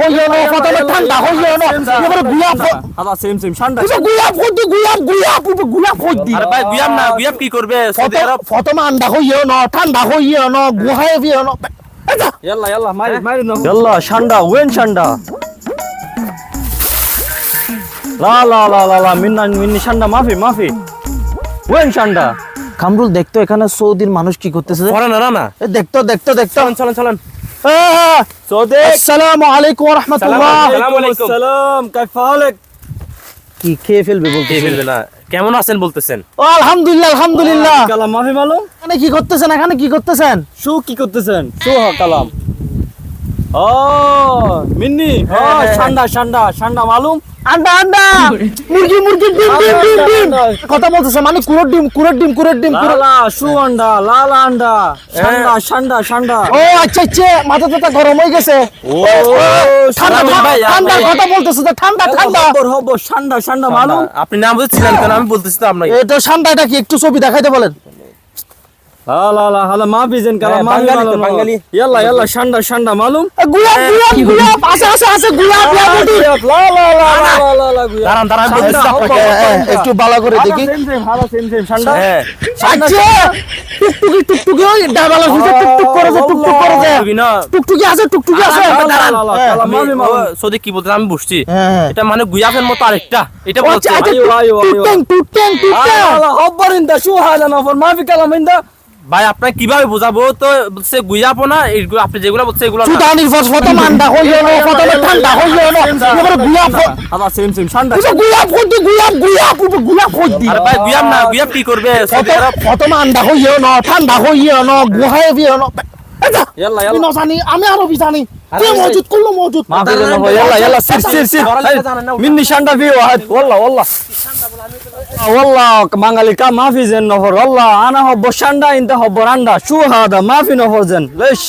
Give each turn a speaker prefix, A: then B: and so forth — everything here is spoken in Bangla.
A: হইও না প্রথমে ঠান্ডা হইও না এবারে গুয়া
B: হাদা সেম সেম ঠান্ডা
A: গুয়া গুয়া ফুটি গুয়া ফুটি
C: আরে ভাই গুয়াম না গুয়াম কি করবে? সৌদি আরব
A: প্রথমে আন্ডা হইও না ঠান্ডা হইও না গুহায় হইও না
B: ইয়াল্লা ইয়াল্লা মারি মারি না ইয়াল্লা ঠান্ডা ওয়েন ঠান্ডা। লা লা লা লা লা মিন্না মিন্নি ঠান্ডা মাফি মাফি। ওয়েন ঠান্ডা। কামরুল দেখতো এখানে সৌদির মানুষ কি করতেছে
C: না না না।
A: এ দেখতো দেখতো দেখতো।
C: চলেন চলেন চলেন।
B: সৌদি
A: আসসালামু আলাইকুম ওয়া রাহমাতুল্লাহ।
C: আসসালামু আলাইকুম।
B: সালাম কাইফ হালেক কি খেয়ে ফেলবে বলতে
C: কে ফেলবে না। কেমন আছেন বলতেছেন?
A: ও আলহামদুলিল্লাহ আলহামদুলিল্লাহ।
B: কালাম মাফি মালুম
A: এখানে কি করতেছেন? এখানে কি করতেছেন?
B: শু কি করতেছেন? শু হ কালাম। ও মিন্নি ও ঠান্ডা ঠান্ডা ঠান্ডা মালুম।
A: আন্ডা আন্ডা! মুরগি মুরগি ডিম ডিম ডিম ডিম! কথা বলতেছে মানে কুড়োর ডিম কুড়োর ডিম কুড়োর ডিম
B: লালা শু আন্ডা লালা আন্ডা ঠান্ডা ঠান্ডা ঠান্ডা
A: ও আচ্ছা আচ্ছা মাথা টাথা গরম হয়ে গেছে।
B: ও
A: ঠান্ডা
C: ভাই,
A: ঠান্ডা কথা বলতেছে তো ঠান্ডা ঠান্ডা।
B: ঠান্ডা ঠান্ডা মালুম।
C: আপনি নাম বুঝছিলেন কেন? আমি বলতেছি তো আপনাকে।
A: এটা ঠান্ডা এটা কি একটু ছবি দেখাইতে বলেন?
B: লা লা হালা মাফি জেন কালাম
C: হ্যাঁ,
B: মাফি মালুম
C: বাঙালি।
B: ইয়াল্লা ইয়াল্লা ঠান্ডা ঠান্ডা মালুম
A: গুলাব গুলাব গুলাব আছে আছে আছে গুলাব গুলাব
B: লা লা লা লা লা লা
C: দাঁড়ান দাঁড়ান আমি বলতেছি
B: ঠান্ডা,
C: আপনাকে।
B: হবর,
A: এ, এ,
B: ঠান্ডা।
A: একটু ভালো করে দেখি
B: সেম সেম সেম সেম
C: হ্যাঁ
A: টুকটুকি টুকটুকি ওই ডাবালা ভিতরে টুকটুক করে যে টুকটুক করে যে
C: না
A: টুকটুকি আছে টুকটুকি আছে দাঁড়ান। হ্যাঁ।
C: সৌদি কি বলতে আমি বুঝছি
A: হ্যাঁ।
C: এটা মানে গুয়াফের মতো আরেকটা এটা।
A: টুকটুং, টুকটুং, টুকটুং।
B: মাফি কালাম ইন্দা
C: ভাই আপনাকে কীভাবে বোঝাবো? তো বলছে গুয়াপো না এইগুলো আপনি যেগুলো বলছে এগুলো না
A: ঠান্ডা হইও না এবারে গুলাব
B: হাদা সেম সেম ঠান্ডা
A: এটা গুলাব ফুটি গুলাব গুলাব ফুটি গুলাব ফুটি
C: আরে ভাই গুয়াম না গুয়াম কি করবে? সৌদি আরব
A: প্রথমে আন্ডা হইও না ঠান্ডা হইও না গুহায় হইও না
C: না?
B: মিন্নি ওয়াল্লা বাঙালি কা মাফি জেন নহর ওয়াল্লা আনা হব্ব ঠান্ডা ইনতা হব্ব রান্ডা। শু হাদা মাফি নহর জেন লেশ